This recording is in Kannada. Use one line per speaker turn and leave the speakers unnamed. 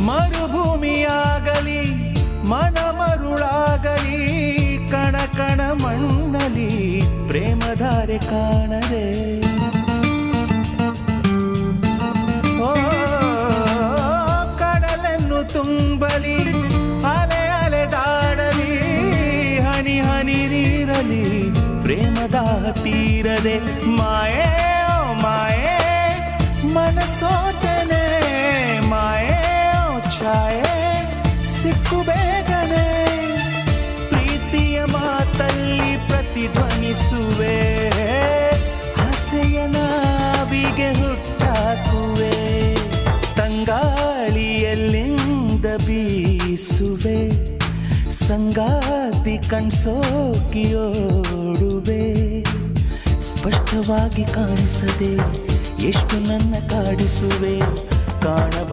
ಮರುಭೂಮಿಯಾಗಲಿ ಮನ ಮರುಳಾಗಲಿ ಕಣ ಕಣ ಮಣ್ಣಲಿ ಪ್ರೇಮಧಾರೆ ಕಾಣದೆ. ಕಡಲನ್ನು ತುಂಬಲಿ, ಅಲೆ ಅಲೆ ದಾಡಲಿ, ಹನಿ ಹನಿ ನೀರಲಿ ಪ್ರೇಮದ ತೀರದೆ. ಮಾಯೇ ಮಾಯೇ ಮನಸೋತನೆ ಸಿಕ್ಕು ಬೇಗನೆ. ಪ್ರೀತಿಯ ಮಾತಲ್ಲಿ ಪ್ರತಿಧ್ವನಿಸುವೆ. ಹಸೆಯ ನಾವಿಗೆ ಹುಟ್ಟಾಕುವೆ. ತಂಗಾಳಿಯಲ್ಲಿಂದ ಬೀಸುವೆ. ಸಂಗಾತಿ ಕಣ್ಸೋಕಿಯೋಡುವೆ. ಸ್ಪಷ್ಟವಾಗಿ ಕಾಣಿಸದೆ ಎಷ್ಟು ನನ್ನ ಕಾಡಿಸುವೆ. ಕಾಣ